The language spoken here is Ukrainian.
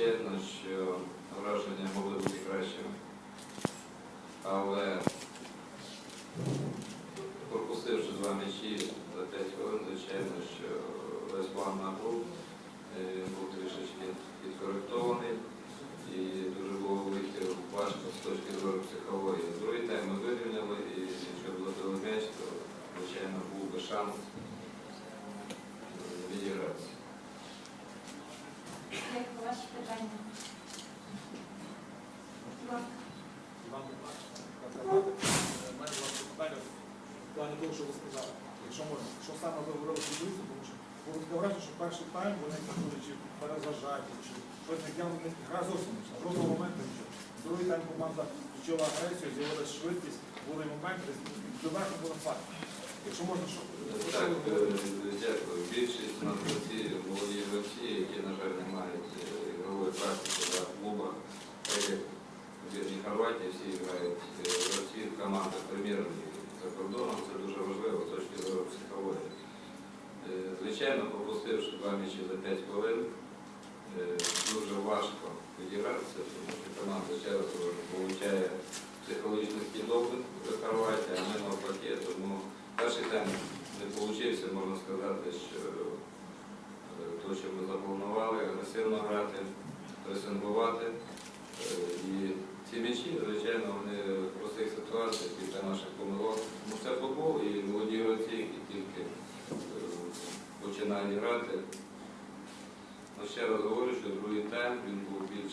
Звичайно, що враження могли бути кращими. Але пропустивши два м'ячі за 5 хвилин, звичайно, що весь план на гру е, був трішечки підкоректований і дуже було вийти важко з точки зору психології. Другий тайм ми вирівняли, і якщо б забили м'яч, то звичайно був би шанс е, відігратися. Як ваші питання? Іван. Е, мене було питання в плані того, що ви сказали. Якщо можна, що саме ви говорили футболістам, тому що було таке враження, що перший тайм вони були чи перезважаті, чи щось таке, вони гра зовсім йшла. Жодного моменту нічого. Другий тайм команда включила агресію, з'явилася швидкість, були моменти, доверху було факт. Якщо можна, що дякую. Більшість нас гравці, молоді гравці, які, на жаль, не мають е, ігрової практики в клубах, так як в збірній Хорватії всі грають е, гравці в командах прем'єр-ліги. За кордоном це дуже важливо з точки зору психології. Е, Звичайно, пропустивши два м'ячі за 5 хвилин, е, дуже важко відігратися, тому що команда ще раз говорю, психологічний підопит в Хорватії, а ми навпаки, тому перший тайм не вийшло, можна сказати, що е, то, що ми запланували, агресивно грати, пресингувати. І м'ячі, звичайно, вони в простих ситуаціях після наших помилок. Ну, це футбол і молоді гравці, які тільки е, починають грати. Ну, ще раз говорю, що другий тайм він був більш